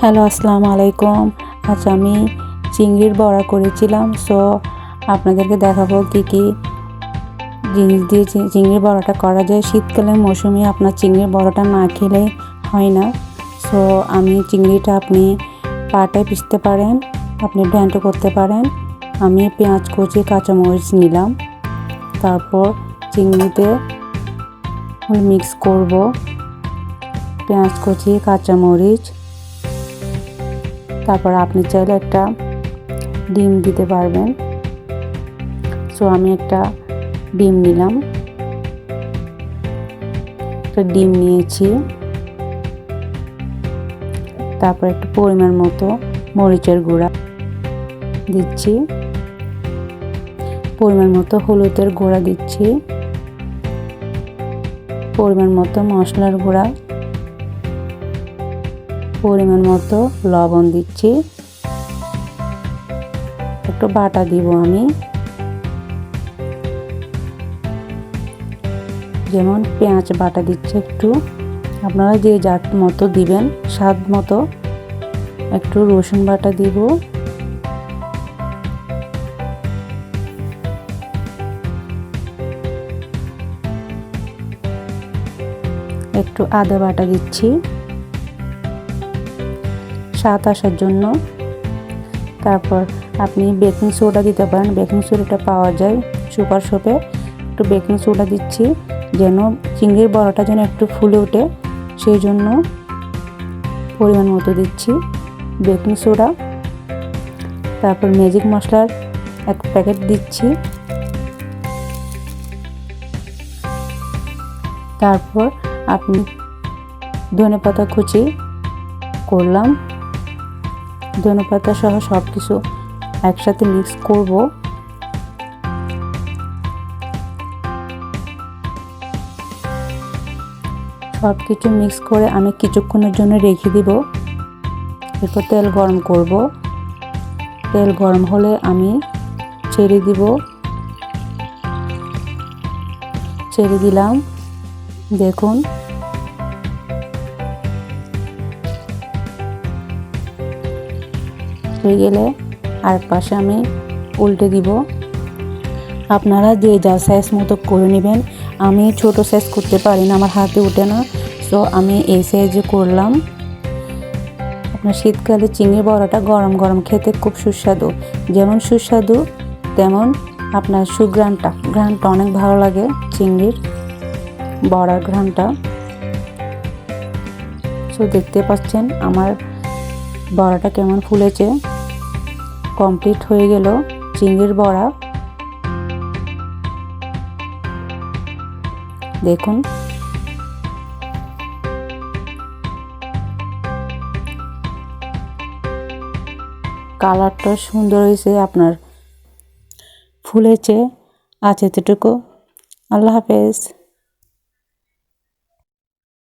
Hello, আসসালামু আলাইকুম। আজ আমি চিংড়ির বড়া করেছিলাম সো আপনাদেরকে দেখাবো কি কি জিনিস দিয়ে চিংড়ির বড়াটা করা যায়। শীতকালের মৌসুমে আপনার চিংড়ির বড়াটা না খেলে হয় না সো আমি চিংড়িটা আপনি পাটায় পিষতে পারেন, আপনি ব্যান্ডও করতে পারেন। আমি পেঁয়াজ, কুচি, কাঁচামরিচ নিলাম, তারপর চিংড়িতে মিক্স করব। পেঁয়াজ, কুচি, কাঁচামরিচ তারপর আপনি চাইলে একটা ডিম দিতে পারবেন। সো আমি একটা ডিম নিলাম। একটা ডিম নিয়েছি। তারপর একটু পরিমাণ মতো মরিচের গুঁড়া দিচ্ছি। পরিমাণ মতো হলুদের গুঁড়া দিচ্ছি। পরিমাণ মতো মশলার গুঁড়া পরিমাণ মতো লবণ দিচ্ছি। একটু বাটা দিব আমি। যেমন পেঁয়াজ বাটা দিচ্ছে একটু। আপনারা যে যার মতো দিবেন, স্বাদ মতো একটু রসুন বাটা দিব। একটু আদা বাটা দিচ্ছি। স্বাদ আসার জন্য। তারপর আপনি বেকিং সোডা দিতে পারেন। বেকিং সোডাটা পাওয়া যায় সুপার শপে। একটু বেকিং সোডা দিচ্ছি যেন চিংড়ির বড়াটা যেন একটু ফুলে ওঠে। সেই জন্য পরিমাণ মতো দিচ্ছি বেকিং সোডা। তারপর ম্যাজিক মশলার এক প্যাকেট দিচ্ছি। তারপর আপনি ধনে পাতা কুচি করলাম। ধনে পাতা সহ সব কিছু একসাথে মিক্স করব। সব কিছু মিক্স করে আমি কিছুক্ষণের জন্য রেখে দিব। এরপর তেল গরম করব। তেল গরম হলে আমি ছেড়ে দিব। ছেড়ে দিলাম। দেখুন হয়ে গেলে আর পাশে আমি উল্টে দিব। আপনারা যে যা সাইজ মতো করে নেবেন, আমি ছোট সাইজ করতে পারি না, আমার হাতে ওঠে না। সো আমি এই সাইজে করলাম। আপনার শীতকালে চিংড়ি বড়াটা গরম গরম খেতে খুব সুস্বাদু। যেমন সুস্বাদু, তেমন আপনার সুগ্রানটা ঘ্রানটা অনেক ভালো লাগে চিংড়ির বড়ার ঘ্রানটা সো দেখতে পাচ্ছেন আমার বড়াটা কেমন ফুলেছে। কমপ্লিট হয়ে গেল চিংড়ির বড়া। দেখুন। কালারটা সুন্দর হয়েছে আপনার। ফুলেছে। আছে এতটুকু। আল্লাহ হাফেজ।